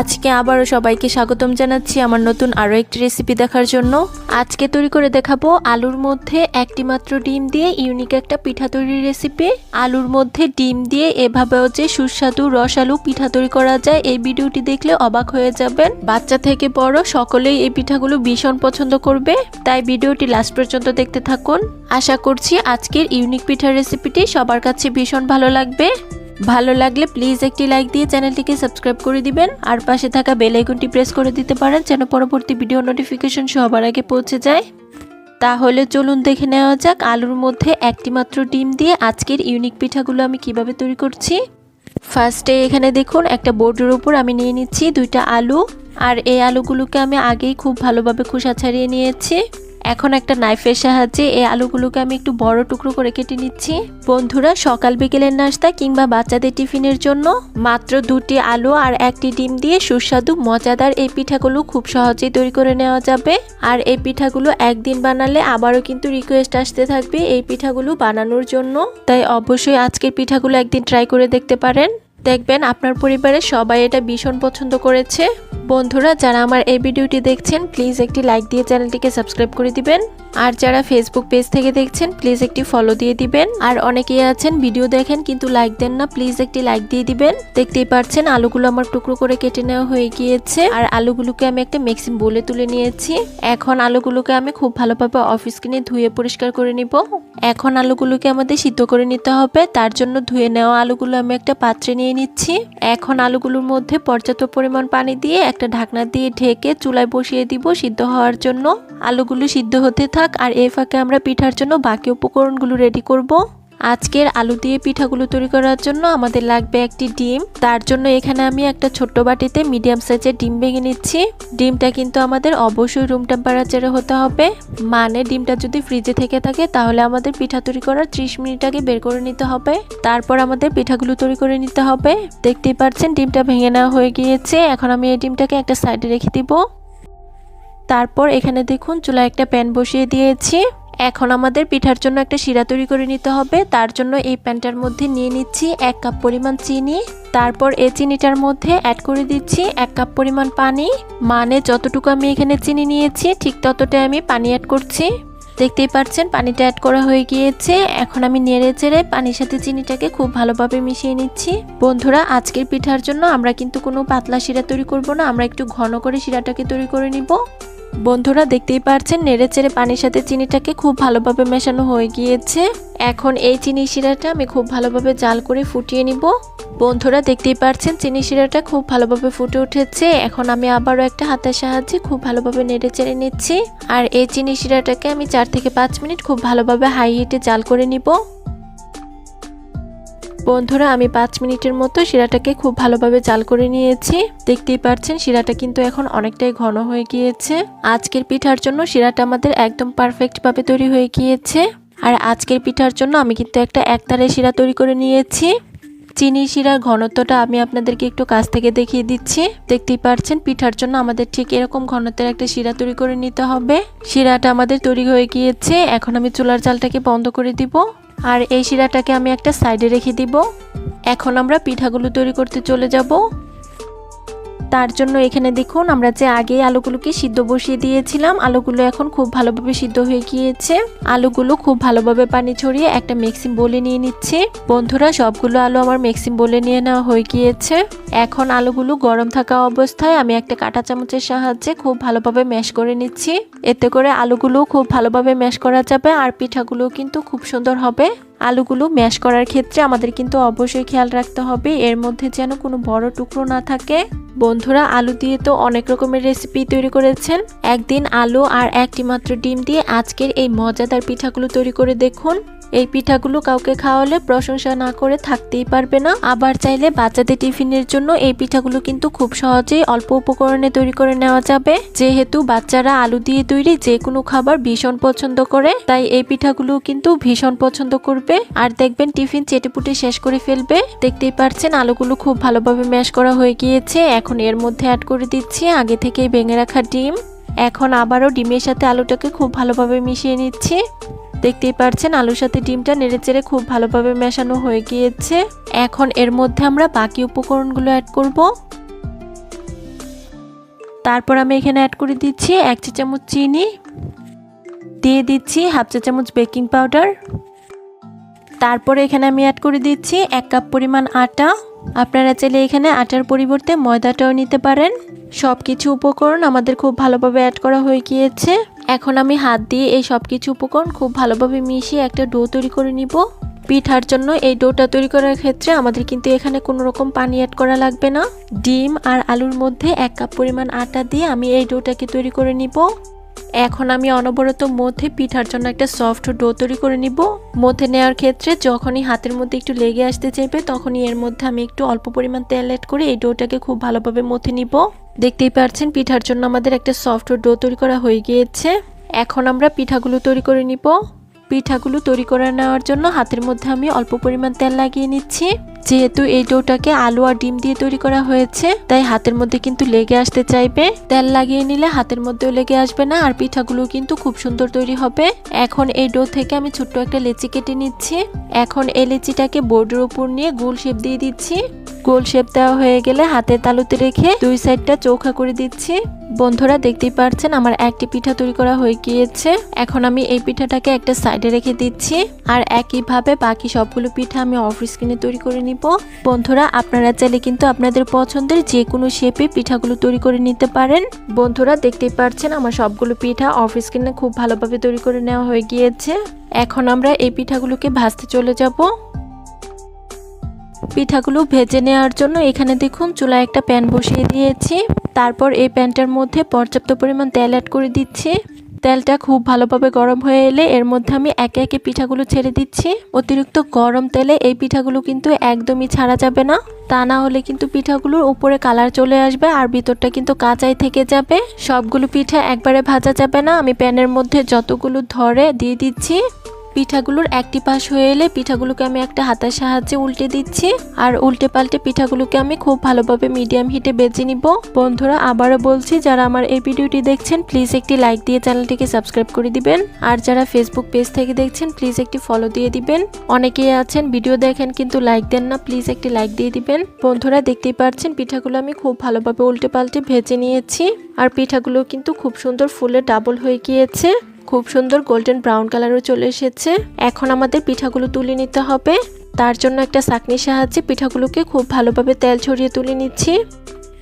আজকে আবারও সবাইকে স্বাগতম জানাচ্ছি আমার নতুন আরও একটি রেসিপি দেখার জন্য। আজকে তৈরি করে দেখাবো আলুর মধ্যে একটি মাত্র ডিম দিয়ে ইউনিক একটা পিঠা তৈরির রেসিপি আলুর মধ্যে ডিম দিয়ে এভাবেও যে সুস্বাদু রসালু পিঠা তৈরি করা যায়, এই ভিডিওটি দেখলে অবাক হয়ে যাবেন। বাচ্চা থেকে বড় সকলেই এই পিঠাগুলো ভীষণ পছন্দ করবে, তাই ভিডিওটি লাস্ট পর্যন্ত দেখতে থাকুন। আশা করছি আজকের ইউনিক পিঠার রেসিপিটি সবার কাছে ভীষণ ভালো লাগবে। ভালো লাগলে প্লিজ একটি লাইক দিয়ে চ্যানেলটিকে সাবস্ক্রাইব করে দিবেন। আর পাশে থাকা বেল আইকনটি প্রেস করে দিতে পারেন যেন পরবর্তী ভিডিও নোটিফিকেশন সবার আগে পৌঁছে যায়। তাহলে চলুন দেখে নেওয়া যাক আলুর মধ্যে একটি মাত্র ডিম দিয়ে আজকের ইউনিক পিঠাগুলো আমি কীভাবে তৈরি করছি। ফার্স্টে এখানে দেখুন একটা বোর্ডের উপর আমি নিয়ে নিচ্ছি দুইটা আলু। আর এই আলুগুলোকে আমি আগেই খুব ভালোভাবে খোসা ছাড়িয়ে নিয়েছি। এখন একটা নাইফের সাহায্যে এই আলুগুলোকে আমি একটু বড় টুকরো করে কেটে নিচ্ছি। বন্ধুরা, সকাল বিকেলের নাস্তা কিংবা বাচ্চাদের টিফিনের জন্য মাত্র দুটি আলু আর একটি ডিম দিয়ে সুস্বাদু, মজাদার এই পিঠাগুলো খুব সহজেই তৈরি করে নেওয়া যাবে। আর এই পিঠাগুলো একদিন বানালে আবারও কিন্তু রিকোয়েস্ট আসতে থাকবে এই পিঠাগুলো বানানোর জন্য। তাই অবশ্যই আজকের পিঠাগুলো একদিন ট্রাই করে দেখতে পারেন। দেখবেন আপনার পরিবারের সবাই এটা ভীষণ পছন্দ করেছে। বন্ধুরা যারা আমার এই ভিডিওটি দেখছেন প্লিজ একটি লাইক দিয়ে চ্যানেলটিকে সাবস্ক্রাইব করে দিবেন। আর যারা ফেসবুক পেজ থেকে দেখছেন প্লিজ একটি ফলো দিয়ে দিবেন। আর অনেকেই আছেন ভিডিও দেখেন, কিন্তু লাইক দেন না প্লিজ একটি লাইক দিয়ে দিবেন। দেখতেই পাচ্ছেন, আলুগুলো আমার টুকরো করে কেটে নেওয়া হয়ে গিয়েছে। আর আলুগুলোকে আমি একটা মিক্সিং বলে তুলে নিয়েছি। এখন আলুগুলোকে আমি খুব ভালোভাবে অফিস কিনে ধুয়ে পরিষ্কার করে নিব। এখন আলুগুলোকে আমাদের সিদ্ধ করে নিতে হবে। তার জন্য ধুয়ে নেওয়া আলুগুলো আমি একটা পাত্রে নিয়ে নিচ্ছি। এখন আলুগুলোর মধ্যে পর্যাপ্ত পরিমাণ পানি দিয়ে একটা ঢাকনা দিয়ে ঢেকে চুলায় বসিয়ে দিব সিদ্ধ হওয়ার জন্য। আলুগুলো সিদ্ধ হতে থাক আর এই ফাঁকে আমরা পিঠার জন্য বাকি উপকরণগুলো রেডি করব। আজকের আলু দিয়ে পিঠাগুলো তৈরি করার জন্য আমাদের লাগবে একটি ডিম। তার জন্য এখানে আমি একটা ছোট্ট বাটিতে মিডিয়াম সাইজের ডিম ভেঙে নিচ্ছি। ডিমটা কিন্তু আমাদের অবশ্যই রুম টেম্পারেচারে হতে হবে। মানে ডিমটা যদি ফ্রিজে থেকে থাকে, তাহলে আমাদের পিঠা তৈরি করার ত্রিশ মিনিট আগে বের করে নিতে হবে। তারপর আমাদের পিঠাগুলো তৈরি করে নিতে হবে। দেখতেই পাচ্ছেন, ডিমটা ভেঙে নেওয়া হয়ে গিয়েছে। এখন আমি এই ডিমটাকে একটা সাইডে রেখে দিব। তারপর এখানে দেখুন, চুলায় একটা প্যান বসিয়ে দিয়েছি। এখন আমাদের পিঠার জন্য একটা শিরা তৈরি করে নিতে হবে। তার জন্য এই প্যানটার মধ্যে নিয়ে নিচ্ছি এক কাপ পরিমাণ চিনি। তারপর এই চিনিটার মধ্যে অ্যাড করে দিচ্ছি এক কাপ পরিমাণ পানি। মানে যতটুকু আমি এখানে চিনি নিয়েছি, ঠিক ততটাই আমি পানি অ্যাড করছি। দেখতেই পাচ্ছেন পানিটা অ্যাড করা হয়ে গিয়েছে। এখন আমি নেড়ে চেড়ে পানির সাথে চিনিটাকে খুব ভালোভাবে মিশিয়ে নিচ্ছি। বন্ধুরা, আজকের পিঠার জন্য আমরা কিন্তু কোনো পাতলা শিরা তৈরি করব না, আমরা একটু ঘন করে শিরাটাকে তৈরি করে নিব। বন্ধুরা, দেখতেই পাচ্ছেন নেড়ে চেড়ে পানির সাথে চিনিটাকে খুব ভালোভাবে মেশানো হয়ে গিয়েছে। এখন এই চিনি শিরাটা আমি খুব ভালোভাবে জাল করে ফুটিয়ে নিব। বন্ধুরা দেখতেই পাচ্ছেন চিনি শিরাটা খুব ভালোভাবে ফুটে উঠেছে। এখন আমি আবারও একটা হাতের সাহায্যে খুব ভালোভাবে নেড়ে চেড়ে নিচ্ছি। আর এই চিনি শিরাটাকে আমি চার থেকে পাঁচ মিনিট খুব ভালোভাবে হাই হিটে জাল করে নিব। বন্ধুরা, আমি পাঁচ মিনিটের মতো শিরাটাকে খুব ভালোভাবে জাল করে নিয়েছি। দেখতেই পাচ্ছেন শিরাটা কিন্তু এখন অনেকটাই ঘন হয়ে গিয়েছে। আজকের পিঠার জন্য শিরাটা আমাদের একদম পারফেক্টভাবে তৈরি হয়ে গিয়েছে। আর আজকের পিঠার জন্য আমি কিন্তু একটা একতারে শিরা তৈরি করে নিয়েছি। চিনি শিরার ঘনত্বটা আমি আপনাদেরকে একটু কাছ থেকে দেখিয়ে দিচ্ছি। দেখতেই পারছেন, পিঠার জন্য আমাদের ঠিক এরকম ঘনত্বের একটা শিরা তৈরি করে নিতে হবে। শিরাটা আমাদের তৈরি হয়ে গিয়েছে, এখন আমি চুলার জালটাকে বন্ধ করে দিব। আর এই শিরাটাকে আমি একটা সাইডে রেখে দিব। এখন আমরা পিঠাগুলো তৈরি করতে চলে যাব। তার জন্য এখানে দেখুন, আমরা যে আগে আলুগুলোকে সিদ্ধ বসিয়ে দিয়েছিলাম, আলুগুলো এখন খুব ভালোভাবে সিদ্ধ হয়ে গিয়েছে। আলুগুলো খুব ভালোভাবে পানি ছড়িয়ে একটা মিক্সিং বলে নিয়ে নিচ্ছে। বন্ধুরা, সবগুলো আলু আমার মিক্সিং বলে নিয়ে নেওয়া হয়ে গিয়েছে। এখন আলুগুলো গরম থাকা অবস্থায় আমি একটা কাঁটা চামচের সাহায্যে খুব ভালোভাবে ম্যাশ করে নিচ্ছি। এতে করে আলুগুলো খুব ভালোভাবে ম্যাশ করা যাবে আর পিঠাগুলো কিন্তু খুব সুন্দর হবে। আলুগুলো ম্যাশ করার ক্ষেত্রে আমাদের কিন্তু অবশ্যই খেয়াল রাখতে হবে, এর মধ্যে যেন কোনো বড় টুকরো না থাকে। বন্ধুরা আলু দিয়ে তো অনেক রকমের রেসিপি তৈরি করেছেন। একদিন আলু আর একটি মাত্র ডিম দিয়ে আজকের এই মজাদার পিঠাগুলো তৈরি করে দেখুন। এই পিঠাগুলো কাউকে খাওয়ালে প্রশংসা না করে থাকতেই পারবে না। আবার চাইলে বাচ্চাদের টিফিনের জন্য এই পিঠাগুলো কিন্তু খুব সহজেই অল্প উপকরণে তৈরি করে নেওয়া যাবে। যেহেতু বাচ্চারা আলু দিয়ে তৈরি যে কোনো খাবার ভীষণ পছন্দ করে, তাই এই পিঠাগুলো কিন্তু ভীষণ পছন্দ করবে। আর দেখবেন টিফিন চেটেপুটে শেষ করে ফেলবে। দেখতেই পারছেন আলুগুলো খুব ভালোভাবে ম্যাশ করা হয়ে গিয়েছে। এখন এর মধ্যে অ্যাড করে দিচ্ছি আগে থেকেই ভেঙে রাখা ডিম। এখন আবারও ডিমের সাথে আলুটাকে খুব ভালোভাবে মিশিয়ে নিচ্ছি। দেখতেই পারছেন, আলুর সাথে ডিমটা নেড়ে চেড়ে খুব ভালোভাবে মেশানো হয়ে গিয়েছে। এখন এর মধ্যে আমরা বাকি উপকরণগুলো অ্যাড করব। তারপর আমি এখানে অ্যাড করে দিচ্ছি এক চা চামচ চিনি, দিয়ে দিচ্ছি হাফ চা চামচ বেকিং পাউডার তারপরে এখানে আমি অ্যাড করে দিচ্ছি এক কাপ পরিমাণ আটা। আপনারা চাইলে এখানে আটার পরিবর্তে ময়দাটাও নিতে পারেন। সব কিছু উপকরণ আমাদের খুব ভালোভাবে অ্যাড করা হয়ে গিয়েছে। এখন আমি হাত দিয়ে এই সব কিছু উপকরণ খুব ভালোভাবে মিশিয়ে একটা ডো তৈরি করে নিব। পিঠার জন্য এই ডোটা তৈরি করার ক্ষেত্রে আমাদের কিন্তু এখানে কোনো রকম পানি অ্যাড করা লাগবে না। ডিম আর আলুর মধ্যে এক কাপ পরিমাণ আটা দিয়ে আমি এই ডোটাকে তৈরি করে নিব। এখন আমি অনবরত মধ্যে পিঠার জন্য একটা সফট ডো তৈরি করে নিব। মধ্যে নেওয়ার ক্ষেত্রে যখনই হাতের মধ্যে একটু লেগে আসতে চাইবে, তখনই এর মধ্যে আমি একটু অল্প পরিমাণ তেল অ্যাড করে এই ডোটাকে খুব ভালোভাবে মথে নিব। দেখতেই পারছেন, পিঠার জন্য আমাদের একটা সফট ডো তৈরি করা হয়ে গিয়েছে। এখন আমরা পিঠাগুলো তৈরি করে নিব। পিঠাগুলো তৈরি করে নেওয়ার জন্য হাতের মধ্যে আমি অল্প পরিমাণ তেল লাগিয়ে নিচ্ছি। যেহেতু এই ডোটাকে আলু আর ডিম দিয়ে তৈরি করা হয়েছে, তাই হাতের মধ্যে কিন্তু লেগে আসতে চাইবে। তেল লাগিয়ে নিলে হাতের মধ্যেও লেগে আসবে না, আর পিঠাগুলো কিন্তু খুব সুন্দর তৈরি হবে। এখন এই ডো থেকে আমি ছোট্ট একটা লেচি কেটে নিচ্ছি। এখন এই লেচিটাকে বোর্ডের উপর নিয়ে গোল শেপ দিয়ে দিচ্ছি। গোল শেপ দেওয়া হয়ে গেলে হাতের তালুতে রেখে দুই সাইডটা চৌখা করে দিচ্ছি। বন্ধুরা, দেখতেই পারছেন আমার একটি পিঠা তৈরি করা হয়ে গিয়েছে। এখন আমি এই পিঠাটাকে একটা সাইডে রেখে দিচ্ছি আর একইভাবে বাকি সবগুলো পিঠা আমি অফ স্ক্রিনে তৈরি করে নিব। বন্ধুরা, আপনারা চাইলে কিন্তু আপনাদের পছন্দের যে কোনো শেপে পিঠাগুলো তৈরি করে নিতে পারেন। বন্ধুরা, দেখতেই পারছেন আমার সবগুলো পিঠা অফ স্ক্রিনে খুব ভালোভাবে তৈরি করে নেওয়া হয়ে গিয়েছে। এখন আমরা এই পিঠাগুলোকে ভাজতে চলে যাব। পিঠাগুলো ভেজে নেওয়ার জন্য এখানে দেখুন চুলায় একটা প্যান বসিয়ে দিয়েছি। তারপর এই প্যানটার মধ্যে পর্যাপ্ত পরিমাণ তেল অ্যাড করে দিচ্ছি। তেলটা খুব ভালোভাবে গরম হয়ে এলে এর মধ্যে আমি একে একে পিঠাগুলো ছেড়ে দিচ্ছি। অতিরিক্ত গরম তেলে এই পিঠাগুলো কিন্তু একদমই ছাড়া যাবে না। তা না হলে কিন্তু পিঠাগুলোর উপরে কালার চলে আসবে আর ভিতরটা কিন্তু কাঁচাই থেকে যাবে। সবগুলো পিঠা একবারে ভাজা যাবে না। আমি প্যানের মধ্যে যতগুলো ধরে দিয়ে দিচ্ছি। পিঠাগুলোর একটি পাশ হয়ে এলে পিঠাগুলোকে আমি একটা হাতের সাহায্যে উল্টে দিচ্ছি। আর উল্টে পাল্টে পিঠাগুলোকে আমি খুব ভালোভাবে মিডিয়াম হিটে বেজে নিব। বন্ধুরা, আবারও বলছি, যারা আমার এই ভিডিওটি দেখছেন প্লিজ একটি লাইক দিয়ে চ্যানেলটিকে সাবস্ক্রাইব করে দিবেন। আর যারা ফেসবুক পেজ থেকে দেখছেন প্লিজ একটি ফলো দিয়ে দিবেন। অনেকেই আছেন ভিডিও দেখেন, কিন্তু লাইক দেন না প্লিজ একটি লাইক দিয়ে দিবেন। বন্ধুরা, দেখতেই পাচ্ছেন পিঠাগুলো আমি খুব ভালোভাবে উল্টে পাল্টে ভেজে নিয়েছি। আর পিঠাগুলো কিন্তু খুব সুন্দর ফুলে ডাবল হয়ে গিয়েছে। খুব সুন্দর গোল্ডেন ব্রাউন কালারও চলে এসেছে। এখন আমাদের পিঠাগুলো তুলে নিতে হবে। তার জন্য একটা চাকনির সাহায্যে পিঠাগুলোকে খুব ভালোভাবে তেল ছড়িয়ে তুলে নিচ্ছি।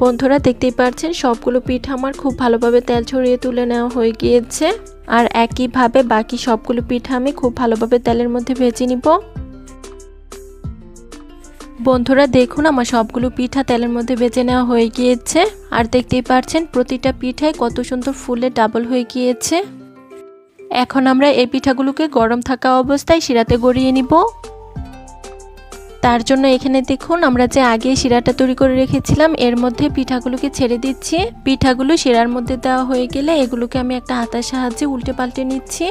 বন্ধুরা, দেখতেই পাচ্ছেন, সবগুলো পিঠা আমার খুব ভালোভাবে তেল ছড়িয়ে তুলে নেওয়া হয়ে গিয়েছে। আর একইভাবে বাকি সবগুলো পিঠা আমি খুব ভালোভাবে তেলের মধ্যে ভেজে নিব। বন্ধুরা, দেখুন, আমার সবগুলো পিঠা তেলের মধ্যে ভেজে নেওয়া হয়ে গিয়েছে। আর দেখতেই পাচ্ছেন, প্রতিটা পিঠায় কত সুন্দর ফুলে ডাবল হয়ে গিয়েছে। এখন আমরা এই পিঠাগুলোকে গরম থাকা অবস্থায় শিরাতে গড়িয়ে নিব। তার জন্য এখানে দেখুন, আমরা যে আগে শিরাটা তৈরি করে রেখেছিলাম, এর মধ্যে পিঠাগুলোকে ছেড়ে দিচ্ছি। পিঠাগুলো শিরার মধ্যে দেওয়া হয়ে গেলে এগুলোকে আমি একটা হাতার সাহায্যে উল্টে পাল্টে নিচ্ছি।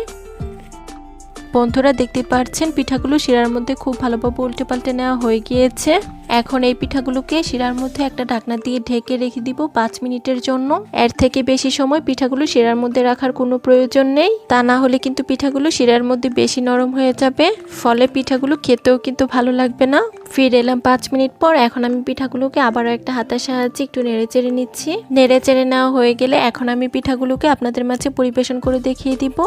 বন্ধুরা দেখতে পাচ্ছেন, পিঠাগুলো শিরার মধ্যে খুব ভালোভাবে উল্টে পাল্টে নেওয়া হয়ে গিয়েছে। এখন এই পিঠাগুলোকে শিরার মধ্যে একটা ঢাকনা দিয়ে ঢেকে রেখে দিব পাঁচ মিনিটের জন্য। এর থেকে বেশি সময় পিঠাগুলো শিরার মধ্যে রাখার কোনো প্রয়োজন নেই। তা না হলে কিন্তু পিঠাগুলো শিরার মধ্যে বেশি নরম হয়ে যাবে। ফলে পিঠাগুলো খেতেও কিন্তু ভালো লাগবে না। ফিরে এলাম পাঁচ মিনিট পর, এখন আমি পিঠাগুলোকে আবারও একটা হাতের সাহায্যে একটু নেড়ে চেড়ে নিচ্ছি। নেড়ে চেড়ে নেওয়া হয়ে গেলে এখন আমি পিঠাগুলোকে আপনাদের মাঝে পরিবেশন করে দেখিয়ে দিব।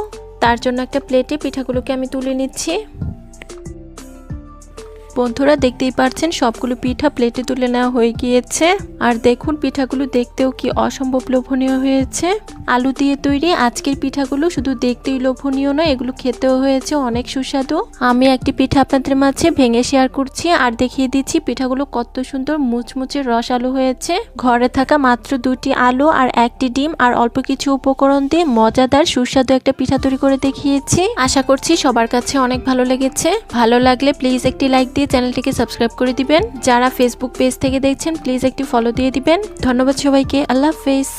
তার জন্য একটা প্লেটে পিঠাগুলোকে আমি তুলে নিচ্ছি। বন্ধুরা দেখতেই পাচ্ছেন, সবগুলো পিঠা প্লেটে তুলে নেওয়া হয়ে গিয়েছে। আর দেখুন, পিঠাগুলো দেখতেও কি অসম্ভব লোভনীয় হয়েছে। আলু দিয়ে তৈরি আজকের পিঠাগুলো শুধু দেখতেই লোভনীয় নয়, এগুলো খেতেও হয়েছে অনেক সুস্বাদু। আমি একটি পিঠা আপনাদের মাঝে ভেঙে শেয়ার করছি আর দেখিয়ে দিচ্ছি পিঠাগুলো কত সুন্দর মুচমুচে রস আলু হয়েছে। ঘরে থাকা মাত্র দুটি আলু আর একটি ডিম আর অল্প কিছু উপকরণ দিয়ে মজাদার সুস্বাদু একটা পিঠা তৈরি করে দেখিয়েছি। আশা করছি সবার কাছে অনেক ভালো লেগেছে। ভালো লাগলে প্লিজ একটি লাইক দিয়ে চ্যানেলটিকে সাবস্ক্রাইব করে দিবেন। যারা ফেসবুক পেজ থেকে দেখছেন প্লিজ একটি ফলো দিয়ে দিবেন। ধন্যবাদ সবাইকে। আল্লাহ হাফেজ।